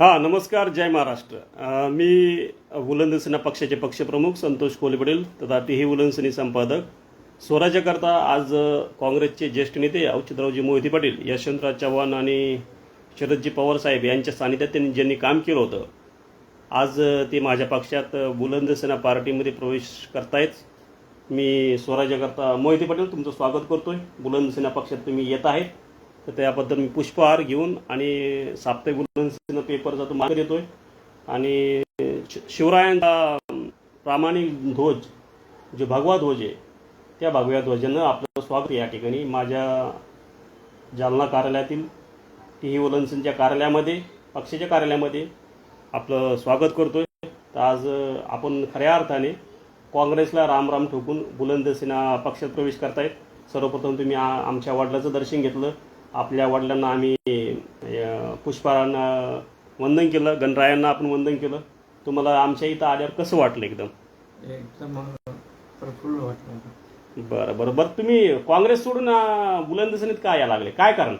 हां नमस्कार जय महाराष्ट्र. मी बुलंद पक्षाचे पक्षप्रमुख संतोष कोले पटेल तथा तेही बुलंद संपादक. स्वराज्याकरता आज काँग्रेसचे ज्येष्ठ नेते औचितरावजी मोहिते पाटील यशवंतराव चव्हाण आणि शरदजी पवार साहेब यांच्या सानिध्यात त्यांनी ज्यांनी काम केलं होतं आज ते माझ्या पक्षात बुलंदसेना पार्टीमध्ये प्रवेश करतायत. मी स्वराज्याकरता मोहिते पाटील तुमचं स्वागत करतोय. बुलंदसेना पक्षात तुम्ही येत आहेत. तर त्याबद्दल मी पुष्पहार घेऊन आणि साप्ताहिक बुलंद पेपरचा तो मार्ग देतोय. आणि शि- शिवरायांचा प्रामाणिक ध्वज जो भगवा ध्वज आहे त्या भगव्या ध्वजानं आपलं स्वागत या ठिकाणी. माझ्या जालना कार्यालयातील टी ही वलनसिंगच्या कार्यालयामध्ये पक्षाच्या कार्यालयामध्ये आपलं स्वागत करतोय. तर आज आपण खऱ्या अर्थाने काँग्रेसला रामराम ठोकून बुलंद पक्षात प्रवेश करतायत. सर्वप्रथम तुम्ही आमच्या वडिलाचं दर्शन घेतलं. आपल्या वडिलांना आम्ही अ, पुष्पांना वंदन केलं गणरायांना आपण वंदन केलं. तुम्हाला आमच्या इथं आल्यावर कसं वाटलं एकदम? एकदम प्रफुल्ल वाटलं बरं बरं. बरं तुम्ही काँग्रेस सोडून अ, बुलंद सेनेत काय या लागले? काय कारण?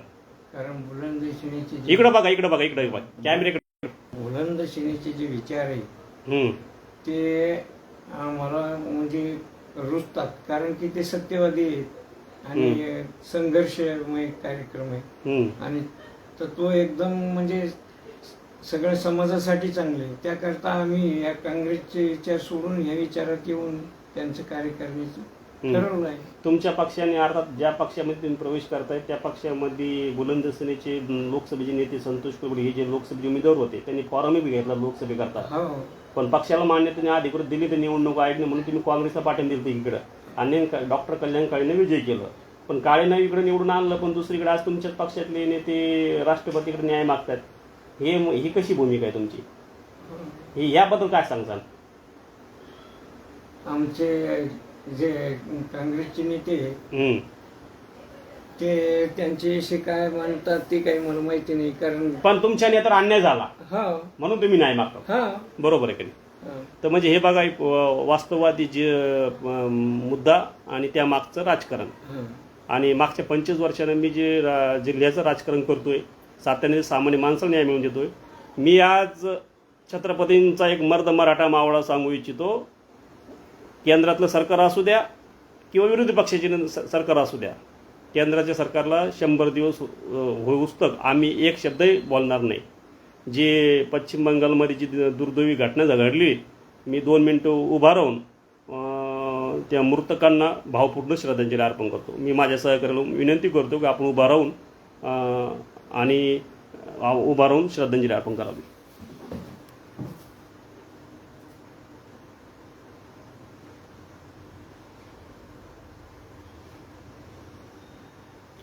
कारण बुलंद सेनेचे जे इकडं बघा इकडं बघा इकडं बघा. कॅमेऱ्याकडे बुलंद सेनेचे जे विचार आहे ते आम्हाला म्हणजे रुजतात. कारण की ते सत्यवादी आहेत. आणि संघर्षमय कार्यक्रम आहे. आणि तर तो एकदम म्हणजे सगळ्या समाजासाठी चांगले. त्याकरता आम्ही या काँग्रेसचे विचार सोडून या विचारात येऊन त्यांचं कार्य करण्याचं. ठरवलं आहे. तुमच्या पक्षाने अर्थात ज्या पक्षामध्ये तुम्ही प्रवेश करताय त्या पक्षामध्ये बुलंद सेनेचे लोकसभेचे नेते संतोष कुबडे हे जे लोकसभेचे उमेदवार होते त्यांनी फॉर्मही बी घेतला लोकसभेकरता. हो. पण पक्षाला मान्यतेने अधिकृत दिली तर निवडणूक आयोगने म्हणून तुम्ही काँग्रेसला पाठिंबा दिलं इकडं. आणि डॉक्टर कल्याण काळेने विजय केलं. पण काळेनं इकडे निवडून आणलं पण दुसरीकडे आज तुमच्याच पक्षातले नेते राष्ट्रपतीकडे न्याय मागतात हे ही कशी भूमिका आहे तुमची? हे याबद्दल काय सांगचाल आमचे जे काँग्रेसचे नेते. ते त्यांचे असे काय म्हणतात ते काही मला माहिती नाही कारण पण तुमच्या नेत्यावर अन्याय झाला. हा. म्हणून तुम्ही न्याय मागता. हा. बरोबर आहे की नाही? हा. तर म्हणजे हे बघा वास्तववादी जे मुद्दा आणि त्या मागचं राजकारण. आणि मागच्या पंचवीस वर्षानं मी जे जिल्ह्याचं राजकारण करतोय सातत्याने सामान्य माणसाला न्याय मिळवून देतोय. मी आज छत्रपतींचा एक मर्द मराठा मावळा सांगू इच्छितो केंद्रातलं सरकार असू द्या किंवा विरोधी पक्षाचे सरकार असू द्या. केंद्राच्या सरकारला शंभर दिवस अं, होऊस्तक आम्ही एक शब्दही बोलणार नाही. जे पश्चिम बंगालमध्ये जी दुर्दैवी घटना घडली मी दोन मिनटं उभा राहून त्या मृतकांना भावपूर्ण श्रद्धांजली अर्पण करतो. मी माझ्या सहकार्याला विनंती करतो की आपण उभा राहून आणि उभा राहून श्रद्धांजली अर्पण करावी.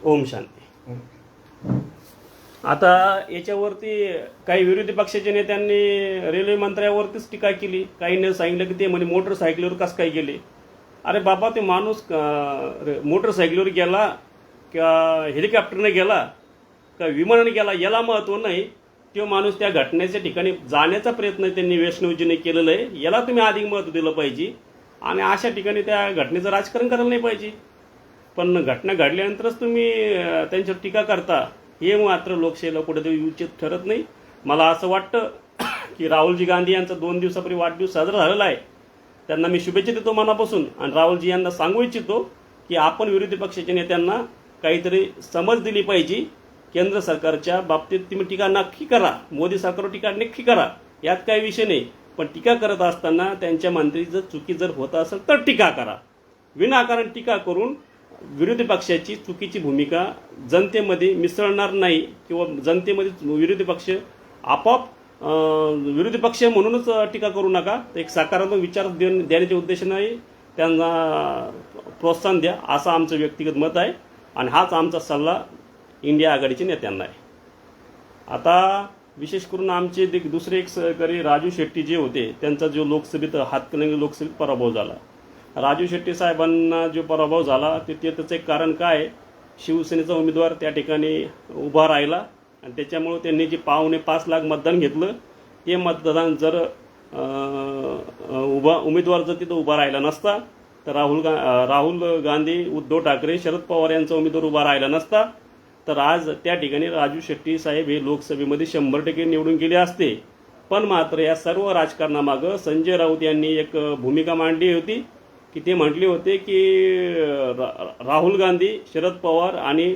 ओम शांती. आता याच्यावरती काही विरोधी पक्षाच्या नेत्यांनी रेल्वे मंत्र्यावरतीच टीका केली. काहींनी सांगितलं की ते म्हणे मोटरसायकलीवर कसं काय गेले. अरे बाबा ते माणूस मोटरसायकलीवर गेला किंवा हेलिकॉप्टरने गेला का विमानाने गेला याला महत्त्व नाही. तो माणूस त्या घटनेच्या ठिकाणी जाण्याचा प्रयत्न त्यांनी वैष्णवजीने केलेला आहे. याला तुम्ही अधिक महत्त्व दिलं पाहिजे. आणि अशा ठिकाणी त्या घटनेचं राजकारण करायला नाही पाहिजे. पण घटना घडल्यानंतरच तुम्ही त्यांच्यावर टीका करता. हे मात्र लोकशाहीला कुठेतरी उचित ठरत नाही. मला असं वाटतं की राहुलजी गांधी यांचा दोन दिवसापूर्वी वाढदिवस साजरा झालेला आहे. त्यांना मी शुभेच्छा देतो मनापासून. आणि राहुलजी यांना सांगू इच्छितो की आपण विरोधी पक्षाच्या नेत्यांना काहीतरी समज दिली पाहिजे. केंद्र सरकारच्या बाबतीत तुम्ही टीका नक्की करा. मोदी सरकारवर टीका नक्की करा. यात काही विषय नाही. पण टीका करत असताना त्यांच्या मंत्री जर चुकी जर होत असेल तर टीका करा. विनाकारण टीका करून विरोधी पक्षाची चुकीची भूमिका जनतेमध्ये मिसळणार नाही किंवा जनतेमध्ये विरोधी पक्ष आपोआप विरोधी पक्ष म्हणूनच टीका करू नका. एक सकारात्मक विचार देण- देण्याच्या उद्देशाने त्यांना प्रोत्साहन द्या असं आमचं व्यक्तिगत मत आहे आणि हाच आमचा सल्ला इंडिया आघाडीच्या नेत्यांना आहे. आता विशेष करून आमचे दुसरे एक सहकारी राजू शेट्टी जे होते त्यांचा जो लोकसभेत हातकणंगले लोकसभेत पराभव झाला. राजू शेट्टी साहेबांना जो पराभव झाला ते त्याचं एक कारण काय? शिवसेनेचा उमेदवार त्या ठिकाणी उभा राहिला आणि त्याच्यामुळं त्यांनी जे पावणे पाच लाख मतदान घेतलं ते मतदान जर उभा उमेदवार जर तिथं उभा राहिला नसता तर राहुल गा राहुल गांधी उद्धव ठाकरे शरद पवार यांचा उमेदवार उभा राहिला नसता तर आज त्या ठिकाणी राजू शेट्टी साहेब हे लोकसभेमध्ये शंभर टक्के निवडून गेले असते. पण मात्र या सर्व राजकारणामागं संजय राऊत यांनी एक भूमिका मांडली होती. की ते म्हटले होते की रा- राहुल गांधी शरद पवार आणि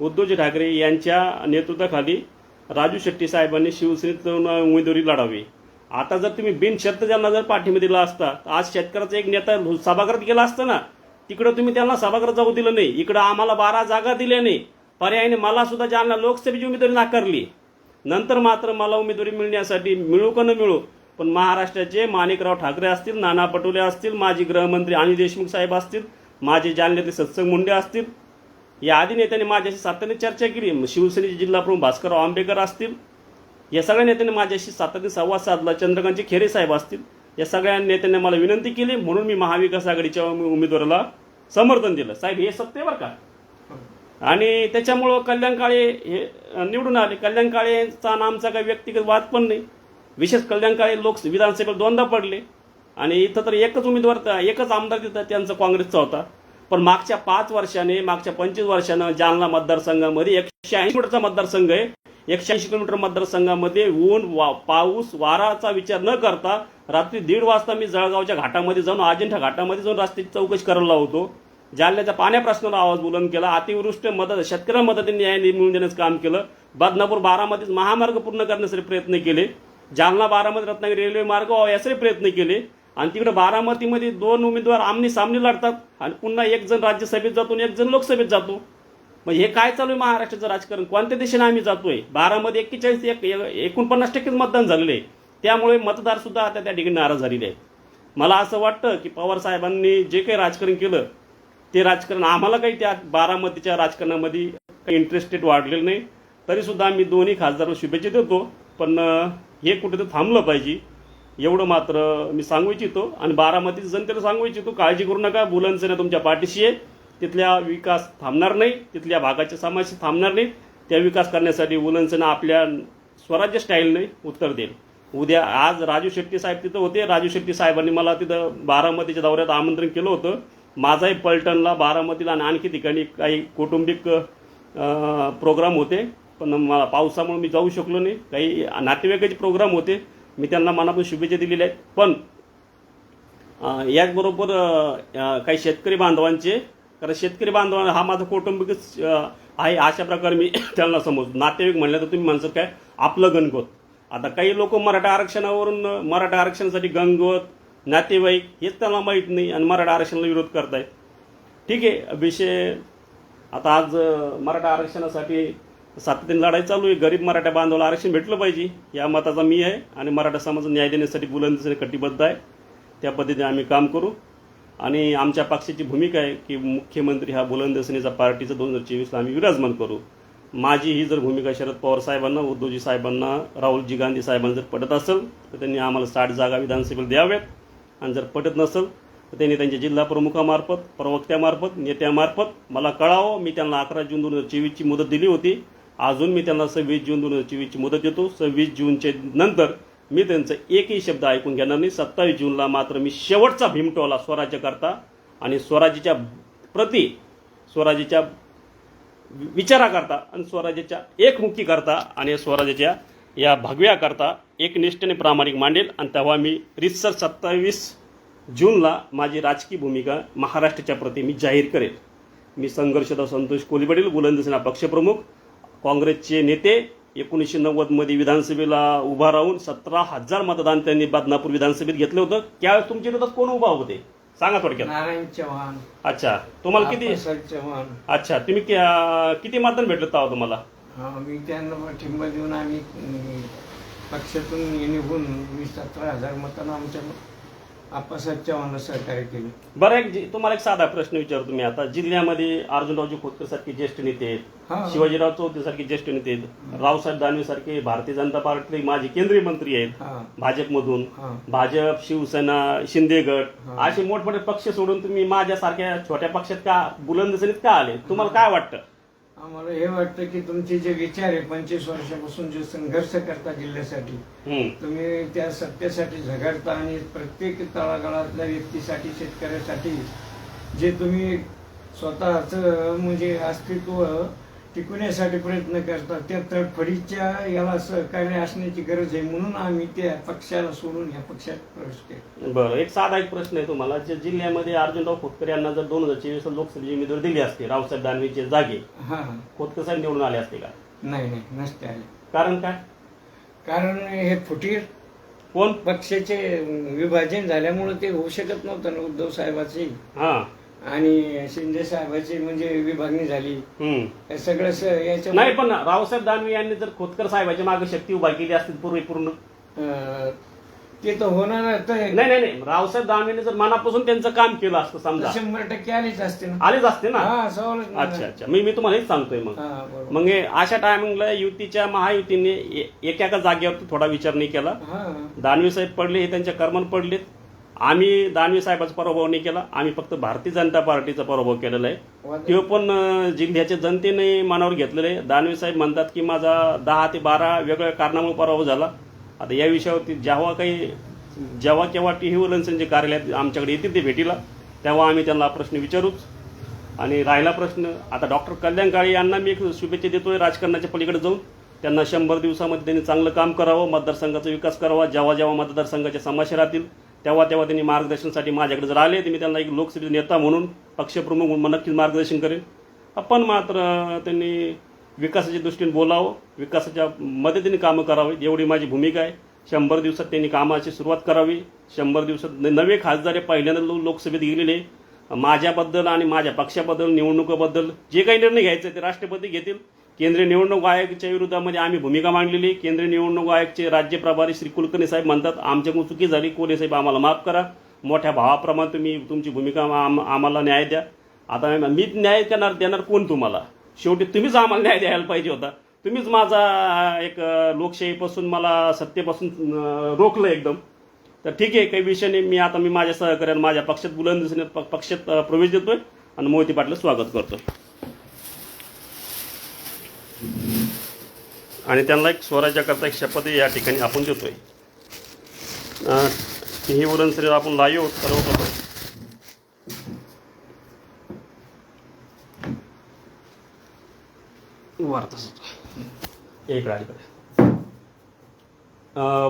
उद्धवजी ठाकरे यांच्या नेतृत्वाखाली राजू शेट्टी साहेबांनी शिवसेनेतून उमेदवारी लढावी. आता जर तुम्ही बिनशर्त त्यांना जर पाठिंबा दिला असता तर आज शेतकऱ्याचा एक नेता सभागृहात गेला असता ना तिकडं तुम्ही त्यांना सभागृहात जाऊ दिलं नाही. इकडं आम्हाला बारा जागा दिल्या नाही. पर्यायाने मला सुद्धा लोकसभेची उमेदवारी नाकारली. नंतर मात्र मला उमेदवारी मिळण्यासाठी मिळू का न मिळू पण महाराष्ट्राचे माणिकराव ठाकरे असतील नाना पटोले असतील माजी गृहमंत्री अनिल देशमुख साहेब असतील माझे जालन्यातले सत्संग मुंडे असतील या आधी नेत्यांनी माझ्याशी सातत्याने चर्चा केली. शिवसेनेचे जिल्हाप्रमुख भास्करराव आंबेकर असतील या सगळ्या नेत्यांनी माझ्याशी सातत्याने संवाद साधला. चंद्रकांतचे खेरे साहेब असतील या सगळ्या नेत्यांनी मला विनंती केली. म्हणून मी महाविकास आघाडीच्या उमेदवाराला समर्थन दिलं. साहेब हे सत्य आहे बरं का? आणि त्याच्यामुळं कल्याण काळे हे निवडून आले. कल्याण काळेचा नामचा आमचा काही व्यक्तिगत वाद पण नाही. विशेष कल्याणकारी लोक विधानसभेला दोनदा पडले. आणि इथं तर एकच उमेदवार एकच आमदार तिथं त्यांचा काँग्रेसचा होता. पण मागच्या पाच वर्षाने मागच्या पंचवीस वर्षानं जालना मतदारसंघामध्ये एकशे ऐंशी किलोमीटरचा मतदारसंघ आहे. एकशे ऐंशी किलोमीटर मतदारसंघामध्ये ऊन वा पाऊस वाराचा विचार न करता रात्री दीड वाजता मी जळगावच्या घाटामध्ये जाऊन अजिंठा घाटामध्ये जाऊन रस्त्याची चौकशी करायला होतो. जालन्याच्या पाण्या प्रश्नाला आवाज बुलंद केला. अतिवृष्टी मदत शेतकऱ्यांना मदतीने न्याय मिळवून देण्याचं काम केलं. बदनापूर बारामतीत महामार्ग पूर्ण करण्यासाठी प्रयत्न केले. जालना बारामती रत्नागिरी रेल्वे मार्ग व्हावा यासाठी प्रयत्न केले. आणि तिकडे बारामतीमध्ये दोन उमेदवार आमने सामने लढतात आणि पुन्हा एक जण राज्यसभेत जातो आणि एक जण लोकसभेत जातो. मग हे काय चालू आहे महाराष्ट्राचं राजकारण? कोणत्या दिशेने आम्ही जातोय? बारामध्ये एक्केचाळीस एक एकोणपन्नास टक्केच मतदान झालेलं आहे. त्यामुळे मतदारसुद्धा आता त्या ठिकाणी नाराज झालेले आहेत. मला असं वाटतं की पवार साहेबांनी जे काही राजकारण केलं ते राजकारण आम्हाला काही त्या बारामतीच्या राजकारणामध्ये काही इंटरेस्टेड वाढलेलं नाही. तरीसुद्धा आम्ही दोन्ही खासदारांना शुभेच्छा देतो. पण हे कुठेतरी थांबलं पाहिजे. एवढं मात्र मी सांगू इच्छितो. आणि बारामतीचं जनतेला सांगू इच्छितो काळजी करू नका. बुलंदसेना तुमच्या पाठीशी आहे. तिथल्या विकास थांबणार नाही. तिथल्या भागाच्या समाजाशी थांबणार नाही. त्या विकास करण्यासाठी बुलंदसेना आपल्या स्वराज्य स्टाईलने उत्तर देईल. उद्या आज राजू शेट्टी साहेब तिथं होते. राजू शेट्टी साहेबांनी मला तिथं बारामतीच्या दौऱ्यात आमंत्रण केलं होतं. माझाही पलटणला बारामतीला आणि आणखी ठिकाणी काही कौटुंबिक प्रोग्राम होते. पण मला पावसामुळे मी जाऊ शकलो नाही. काही नातेवाईकाचे प्रोग्राम होते. मी त्यांना मनापासून शुभेच्छा दिलेल्या आहेत. पण याचबरोबर काही शेतकरी बांधवांचे कारण शेतकरी बांधवां हा माझा कौटुंबिकच आहे अशा प्रकारे मी त्यांना समजतो. नातेवाईक म्हणलं तर तुम्ही म्हणसाल काय? आपलं गणगोत. आता काही लोक मराठा आरक्षणावरून मराठा आरक्षणासाठी गणगोत नातेवाईक हेच त्यांना माहीत नाही आणि मराठा आरक्षणाला विरोध करतायत. ठीक आहे विषय आता आज मराठा आरक्षणासाठी सातत्याने लढाई चालू आहे. गरीब मराठा बांधवाला आरक्षण भेटलं पाहिजे. या मताचा मी आहे आणि मराठा समाज न्याय देण्यासाठी बुलंदीसाठी कटिबद्ध आहे. त्या पद्धतीने आम्ही काम करू. आणि आमच्या पक्षाची भूमिका आहे की मुख्यमंत्री हा बुलंदसेनेचा पार्टीचा दोन हजार चोवीसला आम्ही विराजमान करू. माझी ही जर भूमिका शरद पवार साहेबांना उद्धवजी साहेबांना राहुलजी गांधी साहेबांना जर पटत असेल तर त्यांनी आम्हाला साठ जागा विधानसभेला द्याव्यात. आणि जर पटत नसेल तर त्यांनी त्यांच्या जिल्हा प्रमुखामार्फत प्रवक्त्यामार्फत नेत्यामार्फत मला कळावं. मी त्यांना अकरा जून दोन हजार चोवीसची मुदत दिली होती. अजून मी त्यांना सव्वीस जून दोन हजार चोवीसची मुदत देतो. सव्वीस जूनच्या नंतर मी त्यांचा एकही शब्द ऐकून घेणार नाही. सत्तावीस जूनला मात्र मी शेवटचा भीमटोला स्वराज्याकरता आणि स्वराज्याच्या प्रती स्वराज्याच्या विचाराकरता आणि स्वराज्याच्या एकमुखीकरता आणि स्वराज्याच्या या भगव्याकरता एकनिष्ठेने प्रामाणिक मांडेल आणि तेव्हा मी रितसर सत्तावीस जूनला माझी राजकीय भूमिका महाराष्ट्राच्या प्रती मी जाहीर करेल. मी संघर्षदा संतोष कोलीपडील बुलंदसेना पक्षप्रमुख काँग्रेसचे नेते एकोणीसशे नव्वदमध्ये विधानसभेला उभा राहून सतरा हजार मतदान त्यांनी बदनापूर विधानसभेत घेतलं होतं. त्यावेळेस तुमच्या विरोधात कोण उभा होते? सांगा थोडक्यात. नारायण चव्हाण. अच्छा. तुम्हाला किती चव्हाण. अच्छा. तुम्ही कि- अं, किती मतदान भेटलं तेव्हा तुम्हाला? हा मी त्यांना पाठिंबा देऊन आम्ही अं, पक्षातून निघून वीस सतरा हजार मतांना आमच्या आप्पासाहेब चव्हाणला सहकार्य केलं. बरं एक जी- तुम्हाला एक साधा प्रश्न विचारतो मी आता. जिल्ह्यामध्ये अर्जुनरावजी खोतकर सारखे ज्येष्ठ नेते आहेत. शिवाजीराव चौधरी सारखे ज्येष्ठ नेते आहेत. रावसाहेब दानवे सारखे भारतीय जनता पार्टीतले माजी केंद्रीय मंत्री आहेत. हा. भाजपमधून. हा. भाजप शिवसेना शिंदे गट हा. असे मोठमोठे पक्ष सोडून तुम्ही माझ्यासारख्या छोट्या पक्षात का बुलंदसनीत का आले? तुम्हाला काय वाटतं? आम्हाला हे वाटतं की तुमचे जे विचार आहे पंचवीस वर्षापासून जे संघर्ष करता जिल्ह्यासाठी. तुम्ही त्या सत्तेसाठी झगडता आणि प्रत्येक तळागाळातल्या व्यक्तीसाठी शेतकऱ्यासाठी जे तुम्ही स्वतःचं म्हणजे अस्तित्व टिकवण्यासाठी प्रयत्न करतात. त्या तडफडीच्या याला सहकार्य असण्याची गरज आहे. म्हणून आम्ही त्या पक्षाला सोडून या पक्षात प्रवेश केला. बरं एक साधा एक प्रश्न आहे तुम्हाला. जे जिल्ह्यामध्ये अर्जुनराव खोतकर यांना जर दोन हजार चोवीस लोकसभेची उमेदवारी दिली असते रावसाहेब दानवेचे जागे हा. हा. खोतकर साहेब निवडून आले असते का? नाही नाही नसते आले. कारण काय? कारण हे फुटीर कोण? पक्षाचे विभाजन झाल्यामुळे ते होऊ शकत नव्हतं उद्धव साहेबाची. हा. आणि शिंदे साहेबाची म्हणजे विभागणी झाली. हे सगळं स- याच्या नाही पण रावसाहेब दानवे यांनी जर खोतकर साहेबाच्या मागे शक्ती उभा केली असती पूर्वी पूर्ण अं, ते तर होणार नाही नाही नाही. रावसाहेब दानवेने जर मनापासून त्यांचं काम केलं असतं समजा. शंभर टक्के आलेच असते ना. आलेच असते ना? हा नाही. अच्छा अच्छा. मी मी तुम्हाला हेच सांगतोय मग. हा, बरोबर. मग हे अशा टायमिंगला युतीच्या महायुतीने ए- एका एका जागेवर थोडा विचार नाही केला? हा. दानवे साहेब पडले हे त्यांच्या कर्मात पडलेत. आम्ही दानवे साहेबाचा पराभव नाही केला. आम्ही फक्त भारतीय जनता पार्टीचा पराभव केलेला आहे. तो पण जिल्ह्याच्या जनतेने मनावर घेतलेलं आहे. दानवे साहेब म्हणतात की माझा दहा ते बारा वेगळ्या कारणामुळे पराभव झाला. आता या विषयावरती जेव्हा काही जेव्हा केव्हा टी व्ही वलनसनचे कार्यालयात आमच्याकडे येतील ते भेटीला तेव्हा आम्ही त्यांना प्रश्न विचारूच. आणि राहिला प्रश्न आता डॉक्टर कल्याण काळे यांना मी एक शुभेच्छा देतोय राजकारणाच्या पलीकडे जाऊन. त्यांना शंभर दिवसामध्ये त्यांनी चांगलं काम करावं मतदारसंघाचा विकास करावा जेव्हा जेव्हा मतदारसंघाच्या समस्या राहतील तेव्हा तेव्हा त्यांनी मार्गदर्शनासाठी माझ्याकडे जर आले तर मी त्यांना एक लोकसभेचा नेता म्हणून पक्षप्रमुख म्हणून नक्कीच मार्गदर्शन करेन. आपण मात्र त्यांनी विकासाच्या दृष्टीने बोलावं विकासाच्या मदतीने कामं करावी एवढी माझी भूमिका आहे. शंभर दिवसात त्यांनी कामाची सुरुवात करावी. शंभर दिवसात नवे खासदार हे पहिल्यांदा लो- लोकसभेत गेलेले. माझ्याबद्दल आणि माझ्या पक्षाबद्दल निवडणुकीबद्दल जे काही निर्णय घ्यायचे ते राष्ट्रपती घेतील. केंद्रीय निवडणूक आयोगाच्या विरोधामध्ये आम्ही भूमिका मांडलेली. केंद्रीय निवडणूक आयोगचे राज्य प्रभारी श्री कुलकर्णी साहेब म्हणतात आमच्याकडून चुकी झाली कोले साहेब आम्हाला माफ करा. मोठ्या भावाप्रमाणे तुम्ही तुमची भूमिका आम- आम्हाला न्याय द्या. आता मी न्याय देणार देणार कोण तुम्हाला? शेवटी तुम्हीच आम्हाला न्याय द्यायला पाहिजे होता. तुम्हीच माझा एक लोकशाहीपासून मला सत्तेपासून रोखलं एकदम. तर ठीक आहे काही विषय नाही. मी आता मी माझ्या सहकार्यानं माझ्या पक्षात बुलंद पक्षात प्रवेश देतोय आणि मोहिते पाटील स्वागत करतोय. आणि त्यांना एक स्वराज्याकरता एक शपथ या ठिकाणी आपण देतो आहे ही वरण शरीर आपण लाईव सर्वप्रथम वार्ता एक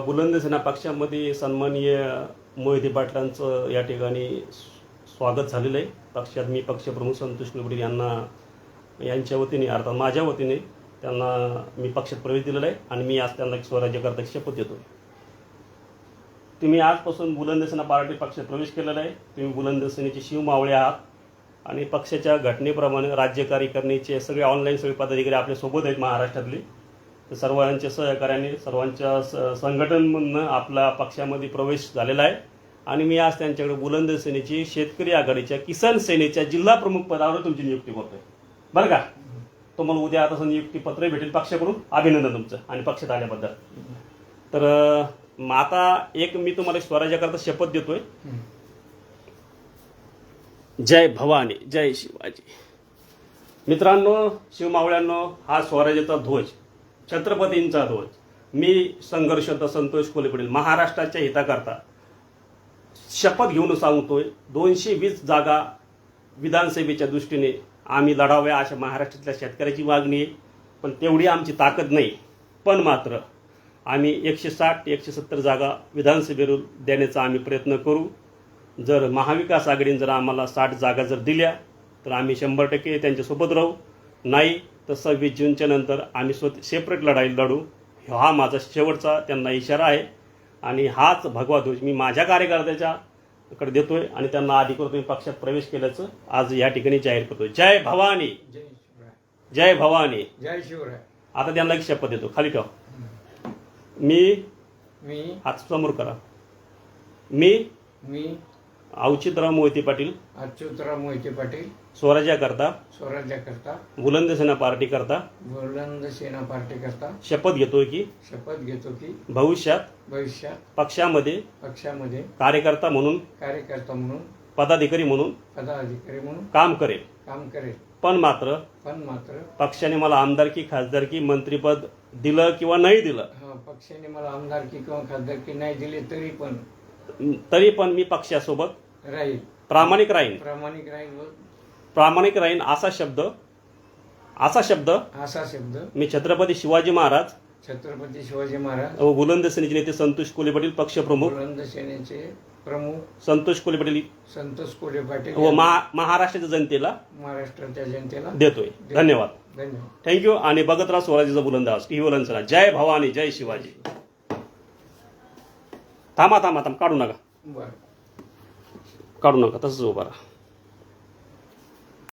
बुलंद सेना पक्षामध्ये सन्माननीय मोहिते पाटलांचं या ठिकाणी स्वागत झालेलं आहे. पक्षात मी पक्षप्रमुख संतोष निवडील यांना यांच्या वतीने अर्थात माझ्या वतीने त्यांना मी पक्षात प्रवेश दिलेला आहे आणि मी आज त्यांना एक स्वराज्यकर्ता शपथ देतो. तुम्ही आजपासून बुलंदसेना पार्टी पक्षात प्रवेश केलेला आहे. तुम्ही बुलंदसेनेचे शिव शिवमावळे आहात. आणि पक्षाच्या घटनेप्रमाणे राज्यकारी करण्याचे सगळे ऑनलाईन सगळे पदाधिकारी आपल्यासोबत आहेत महाराष्ट्रातले. तर सर्वांच्या सहकार्याने सर्वांच्या स- संघटनमधनं आपला पक्षामध्ये प्रवेश झालेला आहे. आणि मी आज त्यांच्याकडे बुलंद सेनेची शेतकरी आघाडीच्या किसान सेनेच्या जिल्हा प्रमुख पदावर तुमची नियुक्ती करतोय. बरं का? तुम्हाला उद्या आता नियुक्ती पत्र भेटेल पक्षाकडून. अभिनंदन तुमचं आणि पक्षात आल्याबद्दल. तर माता मग आता एक मी तुम्हाला स्वराज्याकरता शपथ देतोय. जय भवानी जय शिवाजी. मित्रांनो शिवमावळ्यांनो हा स्वराज्याचा ध्वज छत्रपतींचा ध्वज. मी संघर्षत संतोष कोलेपडील महाराष्ट्राच्या हिताकरता शपथ घेऊन सांगतोय दोनशे वीस जागा विधानसभेच्या दृष्टीने आम्ही लढाव्या अशा महाराष्ट्रातल्या शेतकऱ्याची मागणी आहे. पण तेवढी आमची ताकद नाही. पण मात्र आम्ही एकशे साठ एकशे सत्तर जागा विधानसभेवर देण्याचा आम्ही प्रयत्न करू. जर महाविकास आघाडीने जर आम्हाला साठ जागा जर दिल्या तर आम्ही शंभर टक्के त्यांच्यासोबत राहू. नाही तर सव्वीस जूनच्या नंतर आम्ही स्वतः सेपरेट लढाई लढू. हा माझा शेवटचा त्यांना इशारा आहे. आणि हाच भगवा ध्वज मी माझ्या कार्यकर्त्याच्या कडे देतोय आणि त्यांना अधिकृत मी पक्षात प्रवेश केल्याचं आज या ठिकाणी जाहीर करतोय. जय भवानी. जय शिवराय जय भवानी. जय शिवराय. आता त्यांना एक शपथ देतो. खाली ठेव. मी मी हात समोर करा. मी मी औचितराव मोहिते पाटील. अच्युतराव मोहिते पाटील. स्वराज्याकरता स्वराज्याकरता बुलंद सेना पार्टी करता. बुलंद सेना पार्टी करता. शपथ घेतोय की. शपथ घेतो की. भविष्यात. भविष्यात. पक्षामध्ये. पक्षामध्ये. कार्यकर्ता म्हणून. कार्यकर्ता म्हणून. पदाधिकारी म्हणून. पदाधिकारी म्हणून. काम करेल. काम करेल. पण मात्र. पण मात्र. पक्षाने मला आमदारकी खासदारकी मंत्रीपद दिलं किंवा नाही दिलं. हा, पक्षाने मला आमदारकी किंवा खासदारकी नाही दिली तरी पण. तरी पण मी पक्षासोबत राहील. प्रामाणिक राहीन प्रामाणिक राहील व प्रामाणिक राहीन असा शब्द असा शब्द असा शब्द. मी छत्रपती शिवाजी महाराज छत्रपती शिवाजी महाराज. व बुलंद सेनेचे नेते संतोष कोले पाटील पक्षप्रमुख बुलंद सेनेचे प्रमुख. संतोष कोले पाटील संतोष कोले पाटील व महा- महाराष्ट्राच्या जनतेला महाराष्ट्राच्या जनतेला देतोय. धन्यवाद. धन्यवाद. थँक्यू आणि बघत राहा स्वराज्याचा बुलंद आवाज. टी व्ही जय भवानी जय शिवाजी. थांबा थांबा थांबा. काढू नका. बरं. काढू नका तसंच उभा राहा.